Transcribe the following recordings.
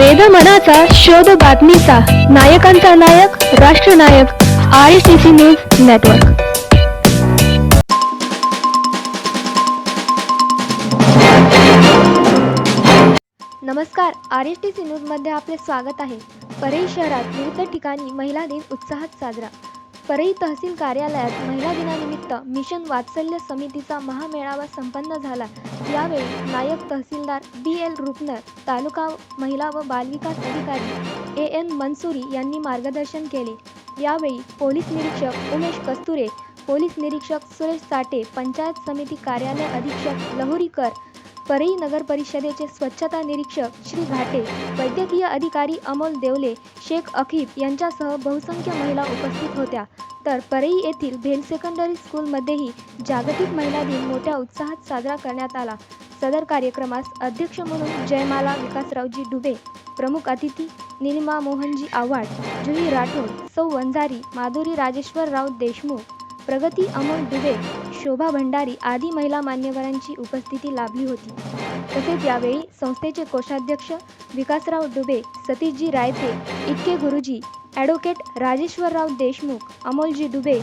वेद मनाचा शोध बातमीचा. नायकांचा नायक राष्ट्रनायक R I T C news network नमस्कार. आर एस टी सी न्यूजमध्ये आपले स्वागत आहे. परळी शहरात विविध ठिकाणी महिला दिन उत्साहात साजरा. परळी तहसील कार्यालयात महिला दिनानिमित्त मिशन वात्सल्य समितीचा महामेळावा संपन्न झाला. यावेळी नायक तहसीलदार बी एल रुपनर तालुका महिला व बालविकास अधिकारी ए एन मनसुरी यांनी मार्गदर्शन केले. यावेळी पोलीस निरीक्षक उमेश कस्तुरे पोलीस निरीक्षक सुरेश साठे पंचायत समिती कार्यालय अधीक्षक लहुरीकर परळी नगर परिषदेचे स्वच्छता निरीक्षक श्री घाटे वैद्यकीय अधिकारी अमोल देवले शेख अखिब यांच्यासह बहुसंख्य महिला उपस्थित होत्या. तर परळी येथील भेल सेकंडरी स्कूलमध्येही जागतिक महिला दिन मोठ्या उत्साहात साजरा करण्यात आला. सदर कार्यक्रमास अध्यक्ष म्हणून जयमाला विकासरावजी डुबे प्रमुख अतिथी निलिमा मोहनजी आव्हाड जुही राठोड सौ वंजारी माधुरी राजेश्वरराव देशमुख प्रगती अमोल दुबे शोभा भंडारी आदी महिला मान्यवरांची उपस्थिती लाभली होती. तसेच यावेळी संस्थेचे कोषाध्यक्ष विकासराव डुबे सतीशजी रायते इतके गुरुजी ॲडव्होकेट राजेश्वरराव देशमुख अमोलजी दुबे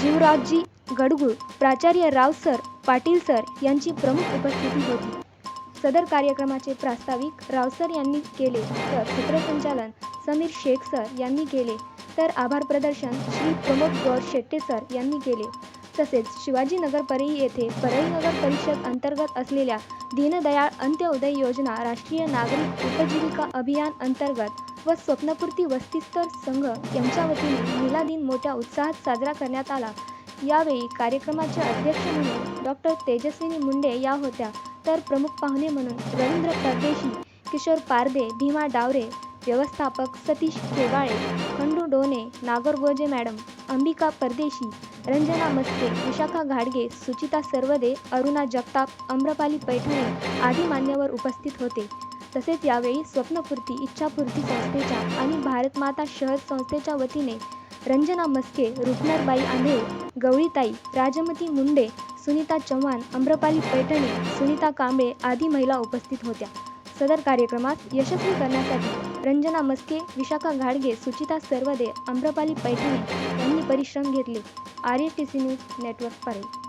जीवरावजी गडगुळ प्राचार्य राव सर पाटील सर यांची प्रमुख उपस्थिती होती. सदर कार्यक्रमाचे प्रास्ताविक रावसर यांनी केले तर सूत्रसंचालन समीर शेख सर यांनी केले तर आभार प्रदर्शन श्री प्रमोद गौर शेट्टे सर यांनी केले. तसेच शिवाजीनगर परळी येथे परळी नगर परिषद अंतर्गत असलेल्या दीनदयाळ अंत्योदय योजना राष्ट्रीय नागरिक उपजीविका अभियान अंतर्गत व स्वप्नपूर्ती वस्तीस्तर संघ यांच्या वतीने महिला दिन मोठ्या उत्साहात साजरा करण्यात आला. यावेळी कार्यक्रमाचे अध्यक्ष म्हणून डॉक्टर तेजस्विनी मुंडे या होत्या. तर प्रमुख पाहुणे म्हणून रवींद्र परदेशी किशोर पारदे भीमा डावरे व्यवस्थापक सतीश केवाळे खंडू डोने नागरगोजे मॅडम अंबिका परदेशी रंजना मस्के विशाखा घाडगे सुचिता सर्वदे अरुणा जगताप अम्रपाली पैठणे आदी मान्यवर उपस्थित होते. तसेच यावेळी स्वप्नपूर्ती इच्छापूर्ती संस्थेच्या आणि भारतमाता शहर संस्थेच्या वतीने रंजना मस्के रुपनरबाई आंधळे गवळीताई राजमती मुंडे सुनीता चव्हाण अम्रपाली पैठणे सुनीता कांबळे आदी महिला उपस्थित होत्या. सदर कार्यक्रमास यशस्वी करण्यासाठी रंजना मस्के विशाखा घाडगे सुचिता सर्वदे अम्रपाली पैठणे यांनी परिश्रम घेतले. R T C news network Parli